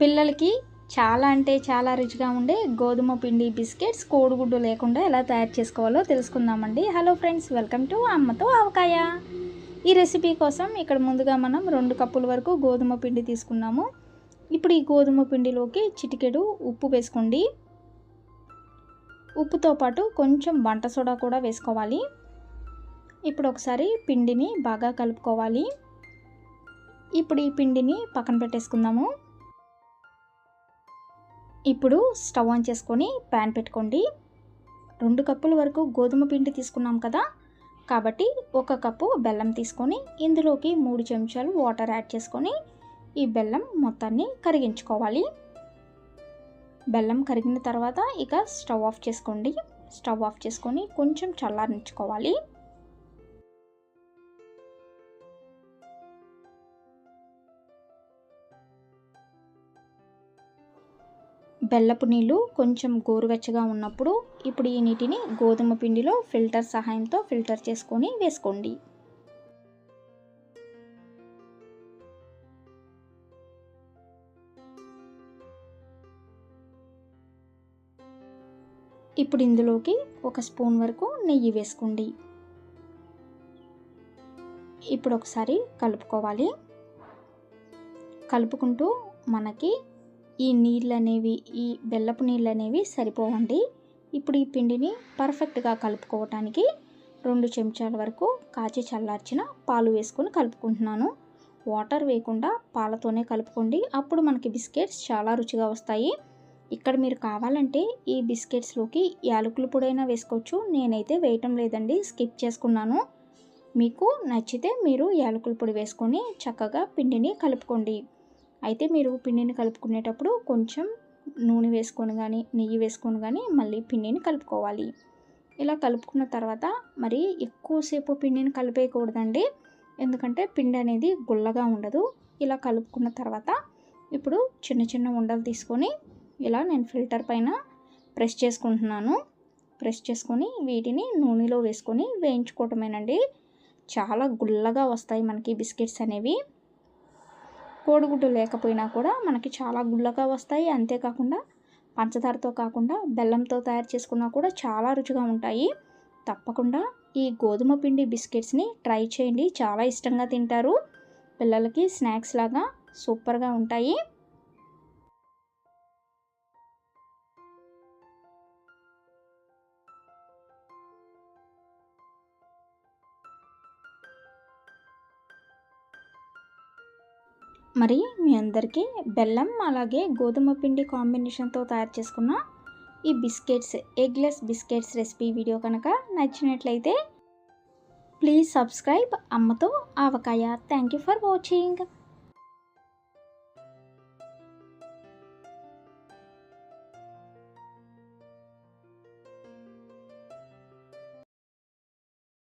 పిల్లలకి చాలా అంటే చాలా రుచిగా ఉండే గోధుమ పిండి బిస్కెట్స్ కోడిగుడ్డు లేకుండా ఎలా తయారు చేసుకోవాలో తెలుసుకుందామండి. హలో ఫ్రెండ్స్ వెల్కమ్ టు అమ్మతో ఆవకాయ. ఈ రెసిపీ కోసం ఇక్కడ ముందుగా మనం రెండు కప్పుల వరకు గోధుమ పిండి తీసుకున్నాము. ఇప్పుడు ఈ గోధుమ పిండిలోకి చిటికెడు ఉప్పు వేసుకోండి. ఉప్పుతో పాటు కొంచెం వంట సోడా కూడా వేసుకోవాలి. ఇప్పుడు ఒకసారి పిండిని బాగా కలుపుకోవాలి. ఇప్పుడు ఈ పిండిని పక్కన పెట్టేసుకుందాము. ఇప్పుడు స్టవ్ ఆన్ చేసుకొని ప్యాన్ పెట్టుకోండి. రెండు కప్పుల వరకు గోధుమ పిండి తీసుకున్నాం కదా కాబట్టి ఒక కప్పు బెల్లం తీసుకొని ఇందులోకి మూడు చెంచాలు వాటర్ యాడ్ చేసుకొని ఈ బెల్లం మొత్తాన్ని కరిగించుకోవాలి. బెల్లం కరిగిన తర్వాత ఇక స్టవ్ ఆఫ్ చేసుకోండి. స్టవ్ ఆఫ్ చేసుకొని కొంచెం చల్లారించుకోవాలి. బెల్లపు నీళ్ళు కొంచెం గోరువెచ్చగా ఉన్నప్పుడు ఇప్పుడు ఈ నీటిని గోధుమ పిండిలో ఫిల్టర్ సహాయంతో ఫిల్టర్ చేసుకొని వేసుకోండి. ఇప్పుడు ఇందులోకి ఒక స్పూన్ వరకు నెయ్యి వేసుకోండి. ఇప్పుడు ఒకసారి కలుపుకోవాలి. కలుపుకుంటూ మనకి ఈ నీళ్ళు అనేవి ఈ బెల్లపు నీళ్ళు అనేవి సరిపోవండి. ఇప్పుడు ఈ పిండిని పర్ఫెక్ట్గా కలుపుకోవటానికి రెండు చెంచాల వరకు కాచి చల్లార్చిన పాలు వేసుకొని కలుపుకుంటున్నాను. వాటర్ వేయకుండా పాలతోనే కలుపుకోండి. అప్పుడు మనకి బిస్కెట్స్ చాలా రుచిగా వస్తాయి. ఇక్కడ మీరు కావాలంటే ఈ బిస్కెట్స్లోకి యాలకుల పొడైనా వేసుకోవచ్చు. నేనైతే వేయటం లేదండి స్కిప్ చేసుకున్నాను. మీకు నచ్చితే మీరు యాలకుల పొడి వేసుకొని చక్కగా పిండిని కలుపుకోండి. అయితే మీరు పిండిని కలుపుకునేటప్పుడు కొంచెం నూనె వేసుకొని కానీ నెయ్యి వేసుకొని కానీ మళ్ళీ పిండిని కలుపుకోవాలి. ఇలా కలుపుకున్న తర్వాత మరి ఎక్కువసేపు పిండిని కలిపేయకూడదండి. ఎందుకంటే పిండి అనేది గుల్లగా ఉండదు. ఇలా కలుపుకున్న తర్వాత ఇప్పుడు చిన్న చిన్న ఉండలు తీసుకొని ఇలా నేను ఫిల్టర్ పైన ప్రెస్ చేసుకుంటున్నాను. ప్రెస్ చేసుకొని వీటిని నూనెలో వేసుకొని వేయించుకోవటమేనండి. చాలా గుల్లగా వస్తాయి మనకి బిస్కెట్స్ అనేవి. కోడిగుడ్డు లేకపోయినా కూడా మనకి చాలా గుల్లగా వస్తాయి. అంతేకాకుండా పంచదారతో కాకుండా బెల్లంతో తయారు చేసుకున్నా కూడా చాలా రుచిగా ఉంటాయి. తప్పకుండా ఈ గోధుమ పిండి బిస్కెట్స్ని ట్రై చేయండి. చాలా ఇష్టంగా తింటారు. పిల్లలకి స్నాక్స్ లాగా సూపర్గా ఉంటాయి. మరి మీ అందరికీ బెల్లం అలాగే గోధుమ పిండి కాంబినేషన్తో తయారు చేసుకున్న ఈ biscuits eggless biscuits recipe video కనుక నచ్చినట్లయితే ప్లీజ్ సబ్స్క్రైబ్. అమ్మతో Avakaya. Thank you for watching.